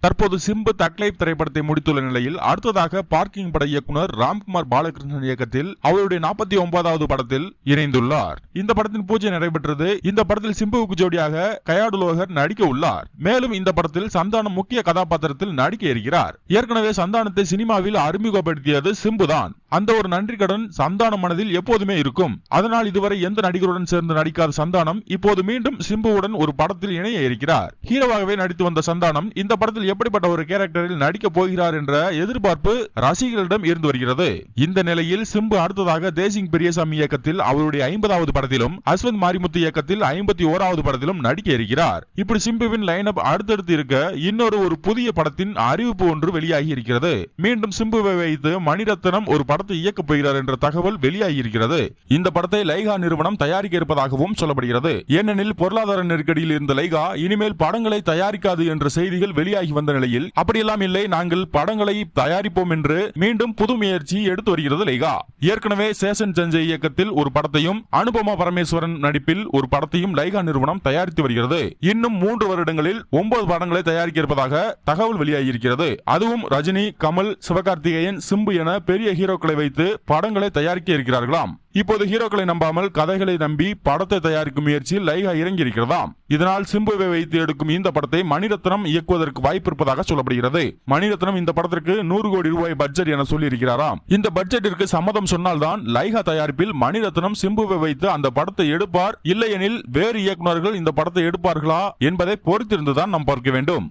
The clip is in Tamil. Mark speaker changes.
Speaker 1: தற்போது சிம்பு தக்லைப் திரைப்படத்தை முடித்துள்ள நிலையில் அடுத்ததாக பார்க்கிங் பட இயக்குனர் ராம்குமார் பாலகிருஷ்ணன் இயக்கத்தில் அவருடைய நாற்பத்தி ஒன்பதாவது படத்தில் இணைந்துள்ளார். இந்த படத்தின் பூஜை நடைபெற்றது. இந்த படத்தில் சிம்புவுக்கு ஜோடியாக கயாடுலோகர் நடிக்க உள்ளார். மேலும் இந்த படத்தில் சந்தானம் முக்கிய கதாபாத்திரத்தில் நடிக்க இருக்கிறார். ஏற்கனவே சந்தானத்தை சினிமாவில் அறிமுகப்படுத்தியது சிம்புதான். அந்த ஒரு நன்றி கடன் சந்தானம் மனதில் எப்போதுமே இருக்கும். அதனால் இதுவரை எந்த நடிகருடன் சேர்ந்து நடிக்காத சந்தானம் இப்போது மீண்டும் சிம்புவுடன் ஒரு படத்தில் இணைய இருக்கிறார். ஹீரோவாகவே நடித்து வந்த சந்தானம் இந்த படத்தில் எப்படிப்பட்ட ஒரு கேரக்டரில் நடிக்க போகிறார் என்ற எதிர்பார்ப்பு ரசிகர்களிடம் இருந்து வருகிறது. இந்த நிலையில் சிம்பு அடுத்ததாக தேசிங் பெரியசாமி இயக்கத்தில் அவருடைய ஐம்பதாவது படத்திலும் அஸ்வந்த் மாரிமுத்து இயக்கத்தில் ஐம்பத்தி ஓராவது படத்திலும் நடிக்க இருக்கிறார். இப்படி சிம்புவின் லைனப் அடுத்தடுத்து இருக்க இன்னொரு ஒரு புதிய படத்தின் அறிவிப்பு ஒன்று வெளியாகி இருக்கிறது. மீண்டும் சிம்புவை வைத்து மணிரத்னம் ஒரு படத்தை இயக்கப் போகிறார் என்ற தகவல் வெளியாகியிருக்கிறது. இந்த படத்தை லைகா நிறுவனம் தயாரிக்க இருப்பதாகவும் சொல்லப்படுகிறது. ஏனெனில் பொருளாதார நெருக்கடியில் இருந்த லைகா இனிமேல் படங்களை தயாரிக்காது என்ற செய்திகள் வெளியாகி வந்த நிலையில் அப்படியெல்லாம் இல்லை நாங்கள் படங்களை தயாரிப்போம் என்று மீண்டும் புது முயற்சி எடுத்து வருகிறது லைகா. ஏற்கனவே சேஷன் சஞ்சய் இயக்கத்தில் ஒரு படத்தையும் அனுபமா பரமேஸ்வரன் நடிப்பில் ஒரு படத்தையும் லைகா நிறுவனம் தயாரித்து வருகிறது. இன்னும் மூன்று வருடங்களில் ஒன்பது படங்களை தயாரிக்க இருப்பதாக தகவல் வெளியாகியிருக்கிறது. அதுவும் ரஜினி கமல் சிவகார்த்திகேயன் சிம்பு என பெரிய ஹீரோக்களை வைத்து படங்களை தயாரிக்க இருக்கிறார்களாம். இப்போது ஹீரோக்களை நம்பாமல் கதைகளை நம்பி படத்தை தயாரிக்கும் முயற்சியில் லைகா இறங்கி இருக்கிறதாம் இதனால் சிம்புவை வைத்து எடுக்கும் இந்த படத்தை மணிரத்னம் இயக்குவதற்கு வாய்ப்பு இருப்பதாக சொல்லப்படுகிறது. மணிரத்னம் இந்த படத்திற்கு நூறு கோடி ரூபாய் பட்ஜெட் என சொல்லி இருக்கிறாராம் இந்த பட்ஜெட்டிற்கு சம்மதம் சொன்னால்தான் லைகா தயாரிப்பில் மணிரத்னம் சிம்புவை வைத்து அந்த படத்தை எடுப்பார். இல்லையெனில் வேறு இயக்குநர்கள் இந்த படத்தை எடுப்பார்களா என்பதை பொறுத்திருந்துதான் நாம் பார்க்க வேண்டும்.